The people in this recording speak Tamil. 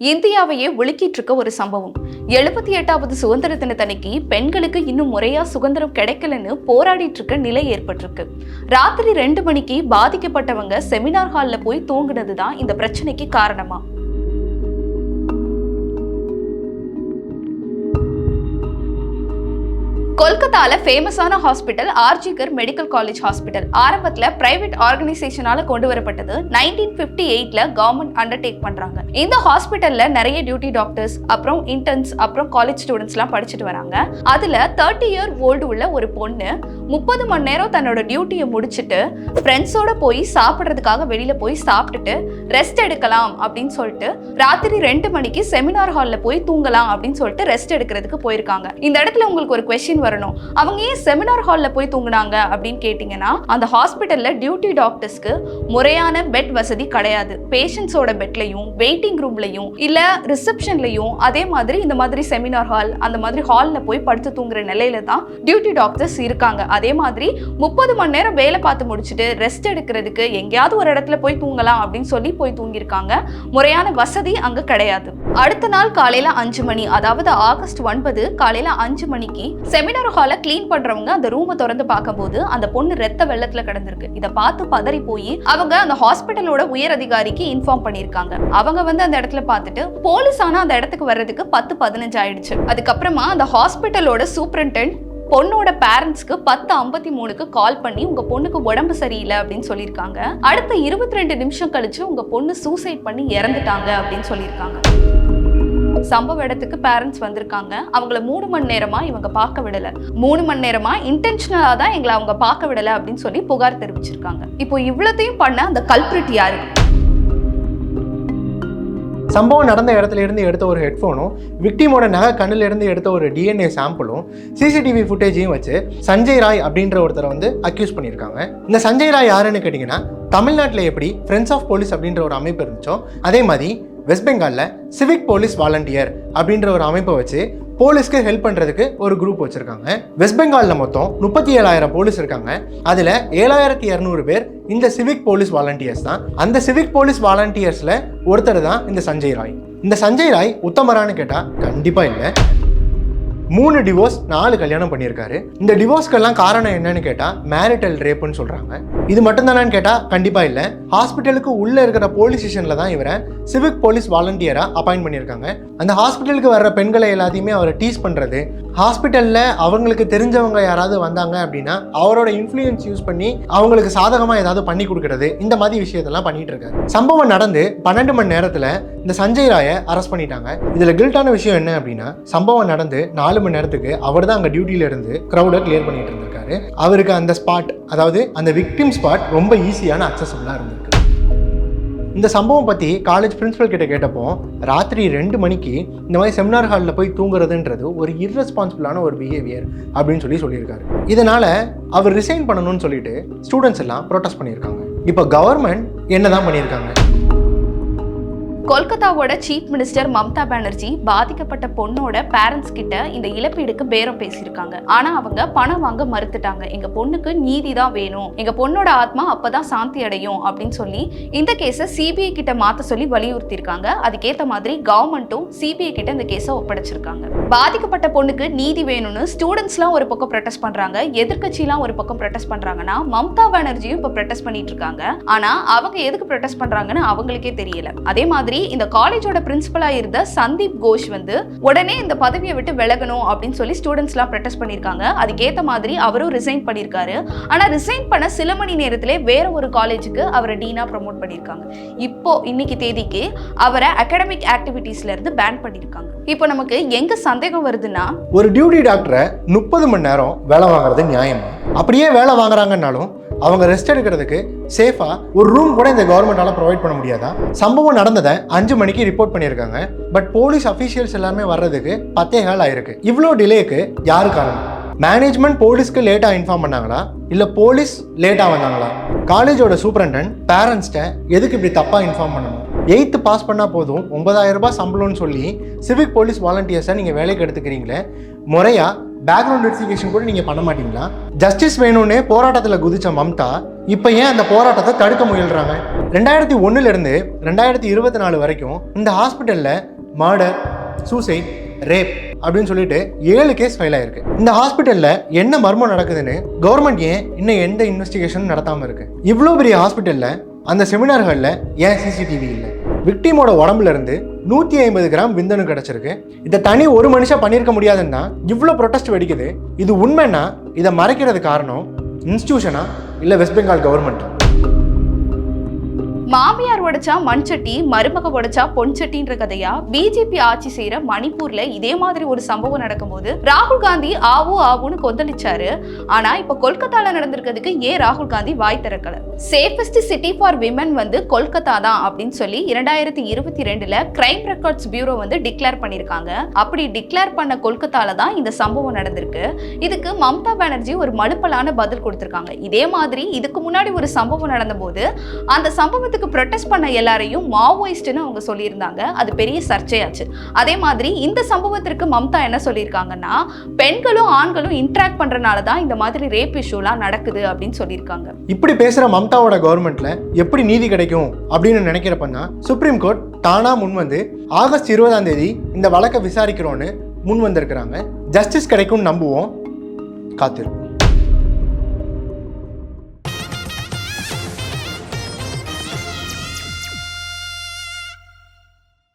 இந்தியாவையே ஒழுக்கிட்டு இருக்க ஒரு சம்பவம். எழுபத்தி எட்டாவது சுதந்திர தினத்தன்னைக்கு பெண்களுக்கு இன்னும் முறையா சுதந்திரம் கிடைக்கலன்னு போராடிட்டு இருக்க நிலை ஏற்பட்டிருக்கு. ராத்திரி ரெண்டு மணிக்கு பாதிக்கப்பட்டவங்க செமினார் ஹால்ல போய் தூங்குனது தான் இந்த பிரச்சனைக்கு காரணமா? கொல்கத்தால ஃபேமஸான hospital RG Kar medical college hospital ஆரம்பத்துல பிரைவேட் ஆர்கனைசேஷனால கொண்டு வரப்பட்டது. நைன்டீன் பிப்டி எயிட்ல கவர்மெண்ட் அண்டர்டேக் பண்றாங்க. இந்த ஹாஸ்பிட்டல்ல நிறைய டியூட்டி டாக்டர்ஸ் அப்புறம் இன்டர்ன்ஸ் அப்புறம் காலேஜ் ஸ்டூடெண்ட்ஸ்லாம் படிச்சுட்டு வராங்க. அதுல தேர்ட்டி இயர் ஓல்டு உள்ள ஒரு பொண்ணு முப்பது மணி நேரம் தன்னோட டியூட்டியை முடிச்சுட்டு ஃப்ரெண்ட்ஸோட போய் சாப்பிட்றதுக்காக வெளியில போய் சாப்பிட்டுட்டு ரெஸ்ட் எடுக்கலாம் அப்படின்னு சொல்லிட்டு ராத்திரி ரெண்டு மணிக்கு செமினார் ஹாலில் போய் தூங்கலாம் அப்படின்னு சொல்லிட்டு ரெஸ்ட் எடுக்கிறதுக்கு போயிருக்காங்க. இந்த இடத்துல உங்களுக்கு ஒரு கொஸ்டின் வரணும். அவங்க ஏன் செமினார் ஹாலில் போய் தூங்குனாங்க அப்படின்னு கேட்டிங்கன்னா அந்த ஹாஸ்பிட்டலில் டியூட்டி டாக்டர்ஸ்க்கு முறையான பெட் வசதி கிடையாது. பேஷண்ட்ஸோட பெட்லையும் வெயிட்டிங் ரூம்லையும் இல்லை ரிசப்ஷன்லையும் அதே மாதிரி இந்த மாதிரி செமினார் ஹால் அந்த மாதிரி ஹாலில் போய் படுத்து தூங்குற நிலையில தான் டியூட்டி டாக்டர்ஸ் இருக்காங்க. அதே மாதிரி முப்பது மணி நேரம் வேலை பார்த்து முடிச்சுட்டு ரெஸ்ட் எடுக்கிறதுக்கு எங்கேயாவது ஒரு இடத்துல போய் தூங்கலாம் அப்படின்னு சொல்லி போய் தூங்கியிருக்காங்க. முறையான வசதி அங்கே கிடையாது. அடுத்த நாள் காலையில் அஞ்சு மணி அதாவது ஆகஸ்ட் ஒன்பது காலையில் அஞ்சு மணிக்கு செமினார் ஹாலை க்ளீன் பண்றவங்க அந்த ரூமை திறந்து பார்க்கும்போது அந்த பொண்ணு ரத்த வெள்ளத்துல கிடந்திருக்கு. இதை பார்த்து பதறி போய் அவங்க அந்த ஹாஸ்பிட்டலோட உயர் அதிகாரிக்கு இன்ஃபார்ம் பண்ணியிருக்காங்க. அவங்க வந்து அந்த இடத்துல பார்த்துட்டு போலீஸ் ஆனா அந்த இடத்துக்கு வர்றதுக்கு பத்து பதினஞ்சு ஆயிடுச்சு. அதுக்கப்புறமா அந்த ஹாஸ்பிட்டலோட சூப்பரண்டென்ட் பொண்ணோட பேரண்ட்ஸ்க்கு பத்து ஐம்பத்தி மூணுக்கு கால் பண்ணி உங்க பொண்ணுக்கு உடம்பு சரியில்லை அப்படின்னு சொல்லியிருக்காங்க. அடுத்த இருபத்தி ரெண்டு நிமிஷம் கழிச்சு உங்க பொண்ணு சூசைட் பண்ணி இறந்துட்டாங்க அப்படின்னு சொல்லியிருக்காங்க. சம்பவ இடத்துக்கு பேரண்ட்ஸ் வந்திருக்காங்க. அவங்கள மூணு மணி நேரமா இவங்க பார்க்க விடல. மூணு மணி நேரமா இன்டென்ஷனலா தான் எங்களை அவங்க பார்க்க விடல அப்படின்னு சொல்லி புகார் தெரிவிச்சிருக்காங்க. இப்போ இவ்வளத்தையும் பண்ண அந்த கல்பிரிட் யாரு? சம்பவம் நடந்த இடத்துல இருந்து எடுத்த ஒரு ஹெட்ஃபோனும் விக்டிமோட நகை கண்ணில் இருந்து எடுத்த ஒரு டிஎன்ஏ சாம்பிளும் சிசிடிவி ஃபுட்டேஜையும் வச்சு சஞ்சய் ராய் அப்படின்ற ஒருத்தரை வந்து அக்யூஸ் பண்ணியிருக்காங்க. இந்த சஞ்சய் ராய் யாருன்னு கேட்டிங்கன்னா தமிழ்நாட்டில் எப்படி ஃப்ரெண்ட்ஸ் ஆஃப் போலீஸ் அப்படின்ற ஒரு அமைப்பு இருந்துச்சோ அதே மாதிரி வெஸ்ட் பெங்காலில் சிவிக் போலீஸ் வாலண்டியர் அப்படின்ற ஒரு அமைப்பை வச்சு போலீஸ்க்கு ஹெல்ப் பண்ணுறதுக்கு ஒரு குரூப் வச்சுருக்காங்க. வெஸ்ட் பெங்காலில் மொத்தம் முப்பத்தி ஏழாயிரம் போலீஸ் இருக்காங்க. அதில் ஏழாயிரத்தி இரநூறு பேர் இந்த சிவிக் போலீஸ் வாலண்டியர்ஸ் தான். அந்த சிவிக் போலீஸ் வாலண்டியர்ஸில் ஒருத்தர் தான் இந்த சஞ்சய் ராய். இந்த சஞ்சய் ராய் உத்தமரான்னு கேட்டால் கண்டிப்பாக இல்லை. மூணு டிவோர்ஸ் நாலு கல்யாணம் பண்ணியிருக்காரு. இந்த டிவோர்ஸ்க்கெல்லாம் காரணம் என்னன்னு கேட்டால் மேரிட்டல் ரேப்புன்னு சொல்கிறாங்க இது மட்டும்தானான்னு கேட்டால் கண்டிப்பாக இல்லை. ஹாஸ்பிட்டலுக்கு உள்ளே இருக்கிற போலீஸ் ஸ்டேஷனில் தான் இவரை சிவிக் போலீஸ் வாலண்டியராக அப்பாயின்ட் பண்ணியிருக்காங்க. அந்த ஹாஸ்பிட்டலுக்கு வர்ற பெண்களை எல்லாத்தையுமே அவரை டீஸ் பண்ணுறது ஹாஸ்பிட்டலில் அவங்களுக்கு தெரிஞ்சவங்க யாராவது வந்தாங்க அப்படின்னா அவரோட இன்ஃப்ளூயன்ஸ் யூஸ் பண்ணி அவங்களுக்கு சாதகமாக ஏதாவது பண்ணி கொடுக்கறது இந்த மாதிரி விஷயத்தெல்லாம் பண்ணிட்டு இருக்காரு. சம்பவம் நடந்து பன்னெண்டு மணி நேரத்தில் இந்த சஞ்சய் ராயை அரெஸ்ட் பண்ணிட்டாங்க. இதில் கில்ட்டான விஷயம் என்ன அப்படின்னா சம்பவம் நடந்து நாலு மணி நேரத்துக்கு அவர் தான் அங்கே டியூட்டியில் இருந்து க்ரௌடை கிளியர் பண்ணிட்டு இருந்திருக்காரு. அவருக்கு அந்த ஸ்பாட் அதாவது அந்த விக்டிம் ஸ்பாட் ரொம்ப ஈஸியான அக்சசபிளாக இருந்திருக்கு. இந்த சம்பவம் பற்றி காலேஜ் பிரின்ஸிபல் கிட்ட கேட்டப்போ ராத்திரி ரெண்டு மணிக்கு இந்த மாதிரி செமினார் ஹாலில் போய் தூங்குறதுன்றது ஒரு இர்ரெஸ்பான்சிபிளான ஒரு பிஹேவியர் அப்படின்னு சொல்லி சொல்லியிருக்காரு. இதனால் அவர் ரிசைன் பண்ணணும்னு சொல்லிட்டு ஸ்டூடெண்ட்ஸ் எல்லாம் ப்ரொட்டஸ்ட் பண்ணியிருக்காங்க. இப்போ கவர்மெண்ட் என்ன தான் பண்ணியிருக்காங்க? கொல்கத்தாவோட சீஃப் மினிஸ்டர் மம்தா பானர்ஜி பாதிக்கப்பட்ட பொண்ணோட பேரண்ட்ஸ் கிட்ட இந்த இழப்பீடுக்கு பேரம் பேசியிருக்காங்க. ஆனா அவங்க பணம் வாங்க மறுத்துட்டாங்க. எங்க பொண்ணுக்கு நீதி தான் வேணும். எங்க பொண்ணோட ஆத்மா அப்பதான் சாந்தி அடையும் அப்படின்னு சொல்லி இந்த கேஸை சிபிஐ கிட்ட மாத்த சொல்லி வலியுறுத்தியிருக்காங்க. அதுக்கேத்த மாதிரி கவர்மெண்ட்டும் சிபிஐ கிட்ட இந்த கேஸை ஒப்படைச்சிருக்காங்க. பாதிக்கப்பட்ட பொண்ணுக்கு நீதி வேணும்னு ஸ்டூடெண்ட்ஸ்லாம் ஒரு பக்கம் ப்ரொட்டஸ்ட் பண்றாங்க. எதிர்க்கட்சிலாம் ஒரு பக்கம் ப்ரொட்டஸ்ட் பண்றாங்கன்னா மம்தா பானர்ஜியும் இப்போ ப்ரொட்டஸ்ட் பண்ணிட்டு இருக்காங்க. ஆனா அவங்க எதுக்கு ப்ரொட்டஸ்ட் பண்றாங்கன்னு அவங்களுக்கே தெரியல. அதே மாதிரி இந்த காலேஜோட பிரின்சிபலா இருந்த சந்தீப் கோஷ் வந்து உடனே இந்த பதவியை விட்டு விலகணும் அப்படின்னு சொல்லி ஸ்டூடெண்ட்ஸ்லாம் ப்ரொட்டஸ்ட் பண்ணியிருக்காங்க. அதுக்கேற்ற மாதிரி அவரும் ரிசைன் பண்ணியிருக்காரு. ஆனா ரிசைன் பண்ண சில மணி நேரத்திலே வேற ஒரு காலேஜுக்கு அவரை டீனா ப்ரமோட் பண்ணியிருக்காங்க. இப்போ இன்னைக்கு தேதிக்கு அவரை அகாடமிக் ஆக்டிவிட்டீஸ்ல இருந்து பேன் பண்ணியிருக்காங்க. இப்போ நமக்கு எங்க சந்தேகம் வருதுன்னா ஒரு டியூட்டி டாக்டரை முப்பது மணி நேரம் வேலை வாங்குறது நியாயமா? அப்படியே வேலை வாங்குறாங்கன்னாலும் அவங்க ரெஸ்ட் எடுக்கிறதுக்கு சேஃபாக ஒரு ரூம் கூட இந்த கவர்மெண்டால் ப்ரொவைட் பண்ண முடியாதா? சம்பவம் நடந்ததை அஞ்சு மணிக்கு ரிப்போர்ட் பண்ணியிருக்காங்க. பட் போலீஸ் அஃபீஷியல்ஸ் எல்லாமே வர்றதுக்கு பத்தே கால் ஆயிருக்கு. இவ்வளோ டிலேக்கு யாரு காரணம்? மேனேஜ்மெண்ட் போலீஸ்க்கு லேட்டாக இன்ஃபார்ம் பண்ணாங்களா? இல்லை போலீஸ் லேட்டாக வந்தாங்களா? காலேஜோட சூப்பரண்டன் பேரண்ட்ஸ்கிட்ட எதுக்கு இப்படி தப்பாக இன்ஃபார்ம் பண்ணணும்? எயித்து பாஸ் பண்ணால் போதும். ஒன்பதாயிரம் ரூபாய் சம்பளம்னு சொல்லி சிவிக் போலீஸ் வாலண்டியர்ஸை நீங்கள் வேலைக்கு எடுத்துக்கிறீங்களே. முறையாக பேக்ரவுண்ட் வெரிஃபிகேஷன் கூட நீங்கள் பண்ண மாட்டீங்களா? ஜஸ்டிஸ் வேணும்னே போராட்டத்தில் குதிச்ச மம்தா இப்போ ஏன் அந்த போராட்டத்தை தடுக்க முயல்கிறாங்க ரெண்டாயிரத்தி ஒன்றுலேருந்து ரெண்டாயிரத்தி இருபத்தி நாலு வரைக்கும் இந்த ஹாஸ்பிட்டலில் மர்டர் சூசைட் ரேப் அப்படின்னு சொல்லிட்டு ஏழு கேஸ் ஃபைல் ஆயிருக்கு. இந்த ஹாஸ்பிட்டலில் என்ன மர்மம் நடக்குதுன்னு கவர்மெண்ட் ஏன் இன்னும் எந்த இன்வெஸ்டிகேஷனும் நடத்தாமல் இருக்கு? இவ்வளோ பெரிய ஹாஸ்பிட்டலில் அந்த செமினார்களில் ஏன் சிசிடிவி இல்லை? விக்டிமோட உடம்புல இருந்து நூற்றி ஐம்பது கிராம் விந்தணு கிடச்சிருக்கு. இதை தனி ஒரு மனுஷன் பண்ணியிருக்க முடியாதுன்னா இவ்வளோ ப்ரொட்டஸ்ட் வெடிக்குது. இது உண்மைன்னா இதை மறைக்கிறது காரணம் இன்ஸ்டியூஷனா இல்லை வெஸ்ட் பெங்கால் கவர்மெண்ட்டா மாமியார் உடைச்சா மண்சட்டி மருமக உடைச்சா பொன்சட்டின்ற கதையா பிஜேபி ஆட்சி செய்யற மணிப்பூர்ல இதே மாதிரி ஒரு சம்பவம் நடக்கும்போது ராகுல் காந்தி ஆவு ஆவுன்னு கொந்தளிச்சாரு. ஆனா இப்ப கொல்கத்தால நடந்திருக்கிறதுக்கு ஏன் ராகுல் காந்தி வாய் திறக்கல? சேஃபஸ்ட் சிட்டி ஃபார் விமன் வந்து கொல்கத்தா தான் அப்படின்னு சொல்லி இரண்டாயிரத்தி இருபத்தி ரெண்டுல கிரைம் ரெக்கார்ட்ஸ் பியூரோ வந்து டிக்ளேர் பண்ணிருக்காங்க. அப்படி டிக்ளேர் பண்ண கொல்கத்தால தான் இந்த சம்பவம் நடந்திருக்கு. இதுக்கு மம்தா பானர்ஜி ஒரு மலுப்பலான பதில் கொடுத்திருக்காங்க. இதே மாதிரி இதுக்கு முன்னாடி ஒரு சம்பவம் நடந்தபோது அந்த சம்பவத்துக்கு ப்ரொட்டஸ்ட் பண்ண எல்லாரையும் மாவோயிஸ்ட்னு அவங்க சொல்லியிருந்தாங்க. அது பெரிய சர்ச்சையாச்சு. அதே மாதிரி இந்த சம்பவத்திற்கு மம்தா என்ன சொல்லியிருக்காங்கன்னா பெண்களும் ஆண்களும் இன்ட்ராக்ட் பண்ணுறனால தான் இந்த மாதிரி ரேப் இஷ்யூலாம் நடக்குது அப்படின்னு சொல்லியிருக்காங்க. இப்படி பேசுகிற மம்தாவோட கவர்மெண்ட்ல எப்படி நீதி கிடைக்கும் அப்படின்னு நினைக்கிறப்பன்னா சுப்ரீம் கோர்ட் தானா முன் வந்து ஆகஸ்ட் இருபதாம் தேதி இந்த வழக்கை விசாரிக்கிறோன்னு முன் வந்திருக்கிறாங்க. ஜஸ்டிஸ் கிடைக்கும்னு நம்புவோம். காத்திருப்போம்.